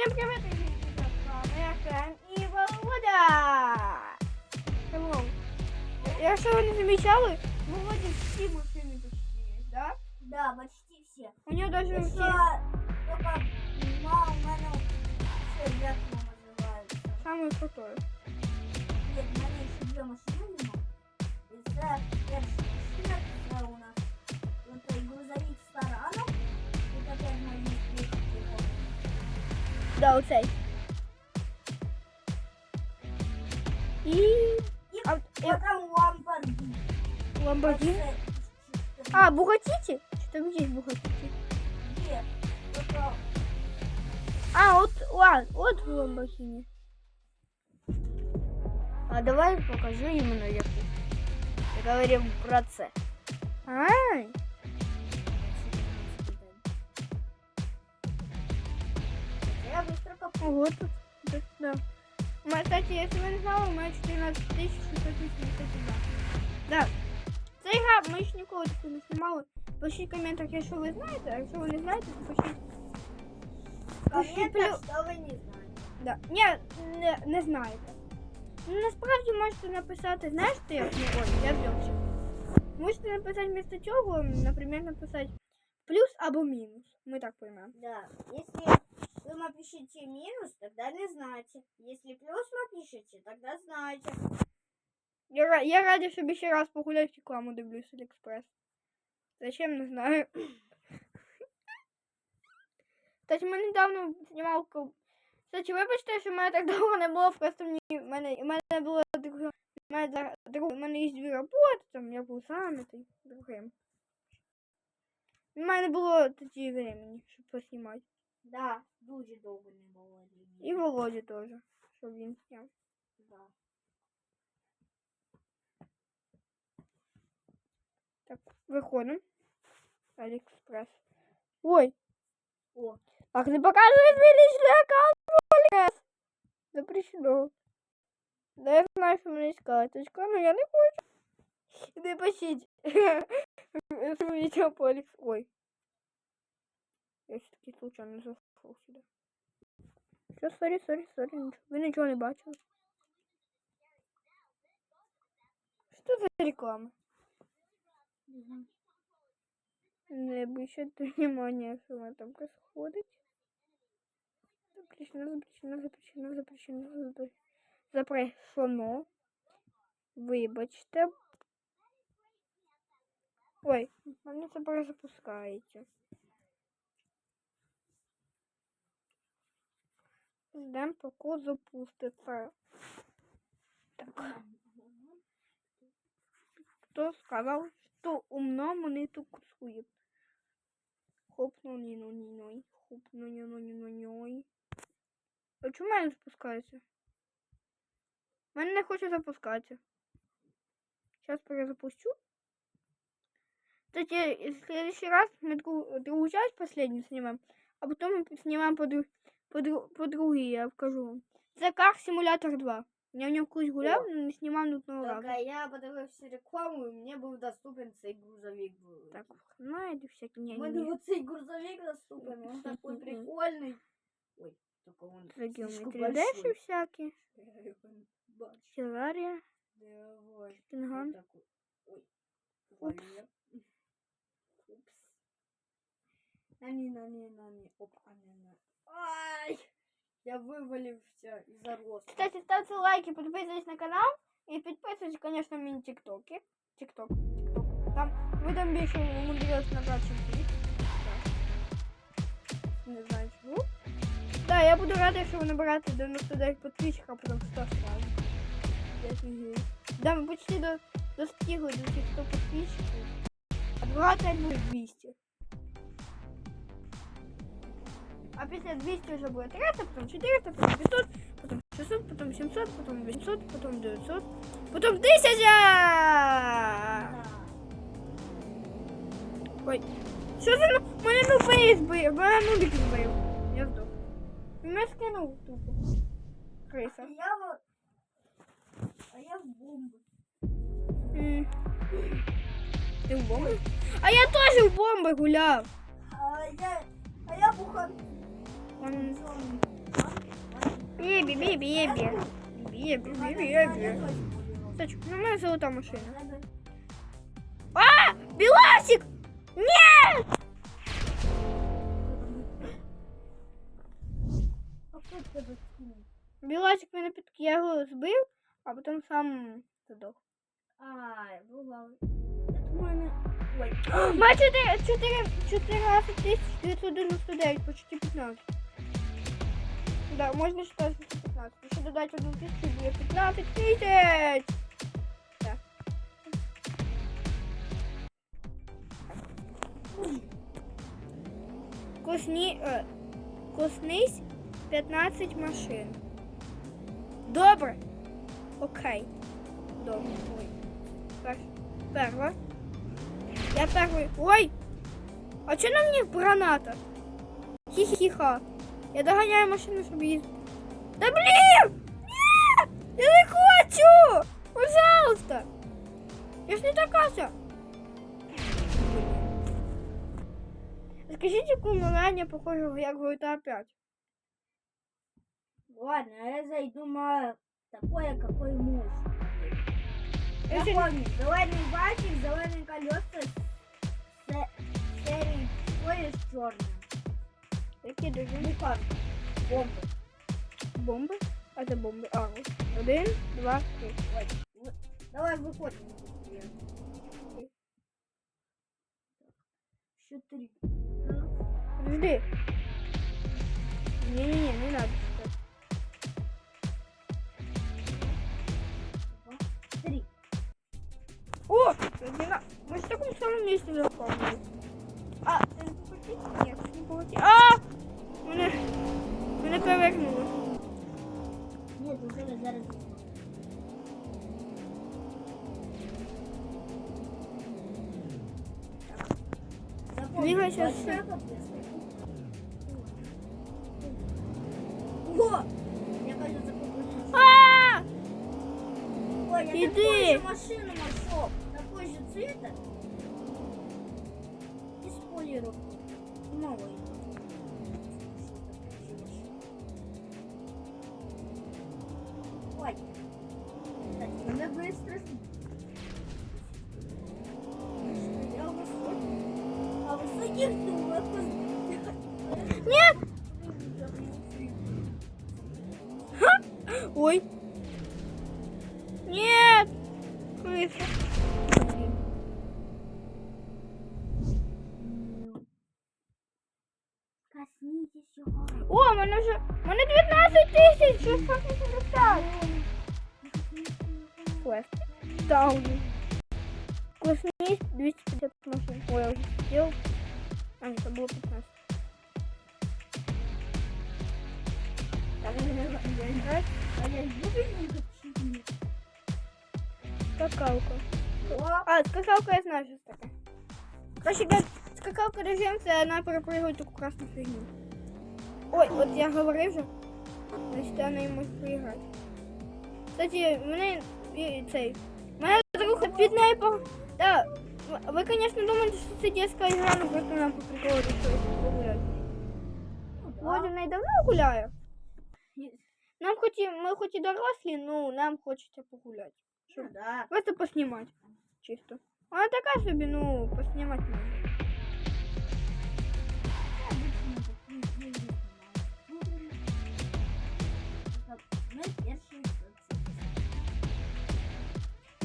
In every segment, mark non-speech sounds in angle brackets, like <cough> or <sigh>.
Всем привет, ребята, с вами Артем и Володя. Hello. Якщо ви не замічали, Володя всі машини почти є, да? Да, почти все. У нього даже Еще всі... только мама, у мене ще як мама називається. Саме крутое. Нет, у мене ще дві машини нема. І це перша Да, оцей. І... І А, і... потім Ламборгіні. Ламборгіні? Оце, А, Бугатіті? Чи там є Бугатіті? Є. Тобто, А, от, ладно, от Ламборгіні. А давай покажу іменно яку. Я говорив про це. Ай, Я быстро копаю. ого, тут, тут, да. У меня, кстати, если вы не знали, у меня 14 682. Да. Це гра, ми ще ніколи таку не знімали. Пишіть в коментах, якщо ви знаєте, а якщо ви не знаєте, то пишіть. Комментах, що ви не знаєте. Да. Ні, не, не знаєте. Ну, насправді можете написати, знаєш, ти як ну, ой, я взявся. Можете написати вместо цього, наприклад, написати плюс або мінус. Ми так поймемо. Да. Если вы напишите минус, тогда не знаете. Если плюс напишите, тогда знаете. Я, ра- я раді, щоб ще раз погуляти рекламу дивлюсь Аліекспрес. Зачем, не знаю. Кстати, ми недавно знімав ко- Кстати, вибачте, що в мене так довго не було, просто мені в мене, в мене було друг, в мене, за- друг, в мене є дві роботи, там я був зайнятий другим. В мене не було тоді времени, щоб поснімати. Да, дуже довго не було. І Володі теж, щоб він зняв. Да. Так, виходимо. Аліекспрес. Ой, О, Ах, не показывает мой личный аккаунт, Алиэкспресс. Запрещено. Да я знаю, что у меня есть карточка, но я не хочу. Иди пощить. Видео по Алекс... Ой. Я все-таки случайно зашел сюда. Все, сори, сори, ничего. Вы ничего не бачили. Что за реклама? Не обращайте внимания, что меня там происходит. Запрещено, запрещено, запрещено, запрещено, запрещено. Вибачте. Ой, мене це перезапускається. Ждем, поки запуститься. Так. Кто сказал, что умному не туксует? Хопну ні ну ні ной. Хопну ні ну ні ну ной. А чому мене не запускається? Мене не хоче запускатися. Сейчас перезапущу. Кстати, в следующий раз мы другую часть последнюю снимем, а потом мы снимаем по, дру- по, дру- по другие, я покажу вам. Це Car Simulator 2. Я в ньому колись гуляв, але не знімав нудного так, разу. а я подивився рекламу, і мені був доступен цей грузовик. Так, знаєте, всякі У ні, мене ні. оцей грузовик доступен, он <laughs> такой прикольный. Ой, только он Це слишком геометрії большой. всякі. Я его не бачу. Стелларія. Давай. Пінган. Вот такой. Ой. Упс. Валер. Упс. Нани, нани, нани. Оп, ани, на. Ай! Я вывалився из-за роста. Кстати, ставьте лайки, подписывайтесь на канал и подписывайтесь, конечно, в мини тиктоки. Тикток, тикток. Там вы там більше умудрились набрати, чим ти. Да. Не знаю чому. Да, я буду рада, якщо ви наберете 99 підписчиків, а потім 100 сразу. Я офігею. Да, ми почти до, достигли до цих 100 підписчиків. А 25 буде 200. А після 200 вже буде 300, потім 400, потім 500, потім 600, потім 700, потім 800, потім 900, потім 1000! Да. Ой. Що за ну? Мене нубей збив, мене нубик збив. Я здох. Він мене скинув тупо. А Криса. я вот... А я в бомбу. М. Ти в бомби? А я теж в бомби гуляв. А я... А я бухан. Ладно, Зомби. бі, бі, бі, бі. Бі, бі, бі, бі, бі. Точно, ну, у мене золота машина. А! Біласик! Ні! А хто тебе скинув? Біласик мене під я його збив, а потім сам задох. Ай, бувало. Это мене... Ой. Має 4, 4, 14 тисяч 999, почти 15. Да, можна считати, що 15. Якщо додати 1 тисячу, буде 15 тисяч. Так. Косні, е, коснись 15 машин. Добре. Окей. Добре. Ой. Пер, перва. Я первый. Ой! А что на мне граната? Хі-хі-ха. Я догоняю машину, щоб її... Да блин! Нет! Я не хочу! Пожалуйста! Я ж не така же. Скажите, кумуляння похоже, як GTA 5. Ладно, я зайду на такое, какой муж. Помню, зеленый бачик, зеленые колеса, се- серый поезд черный. Які дуже Буханка, бомба. бомби? А це бомби. А, ось. Один, два, три. Ой, вот. Давай выходим. Еще три. Раз, Подожди. Не-не-не, не надо. сейчас. два, три. О! Родина, мы же в таком самом месте запомнили. А, ты не полетит. А! Мене, мене повернуло. Нет, зараз. Запомни, Двигайся большая с- подвеска. О! Я, кажется, я Иди. машину нашел. Такой же цвета. И спойлеров. Новый. Ой. Так, надо быстро. с- Я высокий. А высоких ты Нет! Ой. О, мене вже... Мене 19 тисяч 680. Квест. Даун. Коснись 250 машин. Ой, я уже сделал. А, нет, это было 15. Так, я играть. А я не Скакалка. А, скакалка я знаю, что это такое. Короче, скакалка режим, це вона перепрыгує таку красну фігню. Ой, от я говорив же. Значить, я не можу проіграти. Кстати, мене і цей. Мене друг під неї по. Да, ви, звісно, думаєте, що це дитяча ігра, ну просто нам по приколу решили погуляти. ну да. Володя не давно гуляє. Нам хоч і, ми хоч і дорослі, ну нам хочеться погуляти. Ну да. Просто поснімати. Чисто. Вона така собі, ну, поснімати можна.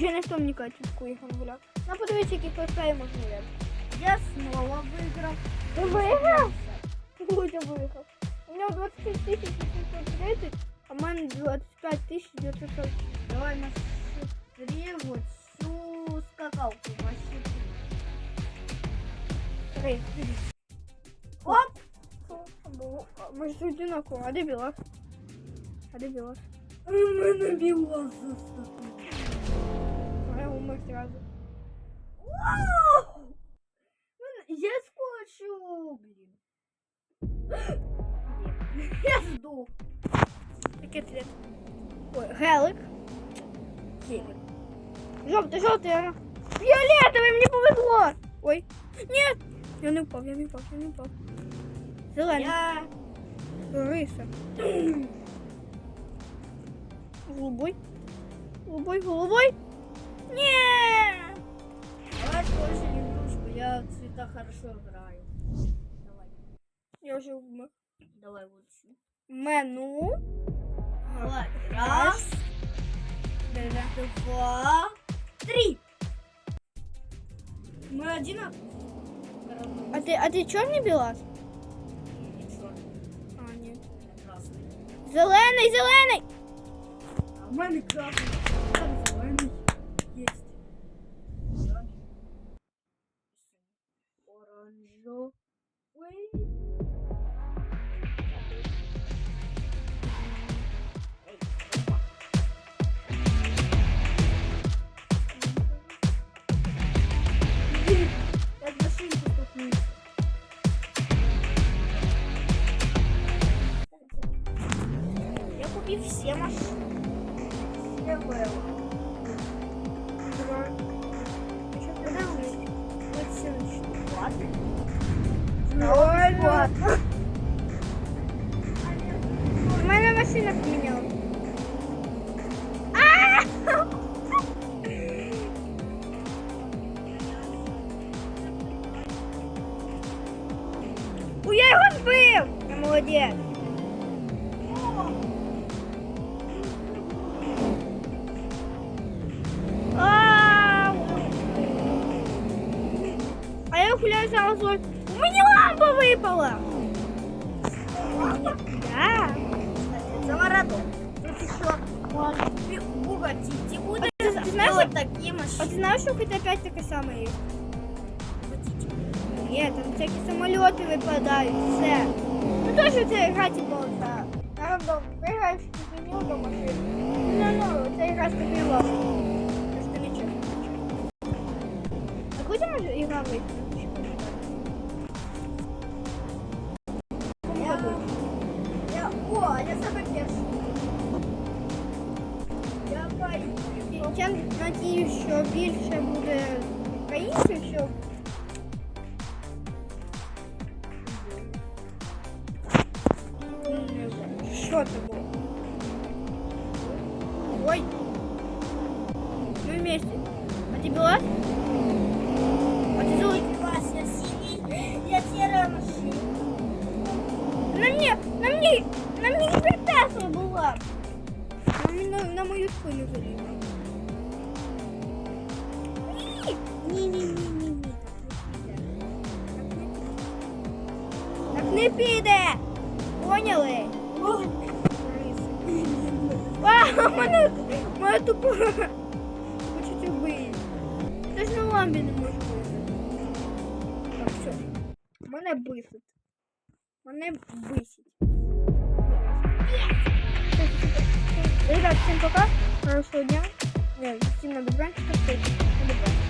Ще не в Катя таку ігру гуляв. Ну, подивіться, які постави можна гуляти. Я снова выиграл. Ти виграв? Володя виграв. У нього 26 тисяч 830, а в мене 25 тисяч 940. Давай на три вот всю скакалку вообще. Три. Оп! Ми ж одинаково. А де білас? А де білас? У мене біло Я умер сразу. Вау! Я скочу, блин. <laughs> Блин, Я сдох. Який цвет? Ой, гелик. Телек. Жовтий, жовтий. а. Фіолетовий, мені повезло. Ой. Ні. Я не впав, я не впав, я не впав. Зелений. Я... Риса. <clears throat> Голубой. Голубой, голубой. Не! Давай не игрушку, я в цвета хорошо играю. Давай, Я вже вмер. давай лучше. Мену. Давай. Раз, два, три. Мы одинаковые. А а ти чорний білас? А, ні. Красный. Зелений, зелений! А в мене красный. Купил все машины. Все было. Вот все начну. Ладно. Нормально. У мене машина поміняла. А! Я його збив! Я лампа випала! Да. За маратон. Тут еще Бугати. Те будут А ты- ты знаешь, вот такие А машины. ти знаєш, що хоч опять таке саме є? Ні, там всякі самоліти випадають, все. Ну теж це гра типу оця. Рандом, пригаєш змінив до машини. Ну, ну, це гра стабіла. Просто нічого. А куди може ігра вийти? надіюсь, що більше буде українців, щоб Не знаю, Що це було? Ой. Мы вместе. А ты была? А ты золотой? Класс, я синий, я серая машина. На мне, на мне, на мне гипертесла была. На, на, на мою спину залезла. Поняли? А, мене, мене тупо хочуть убити. Це ж на ламбі не можу бити. Так, все. Мене бисить. Мене бисить. Ребят, всем пока. Хорошего дня. Нет, всем на добранчика. На добранчика.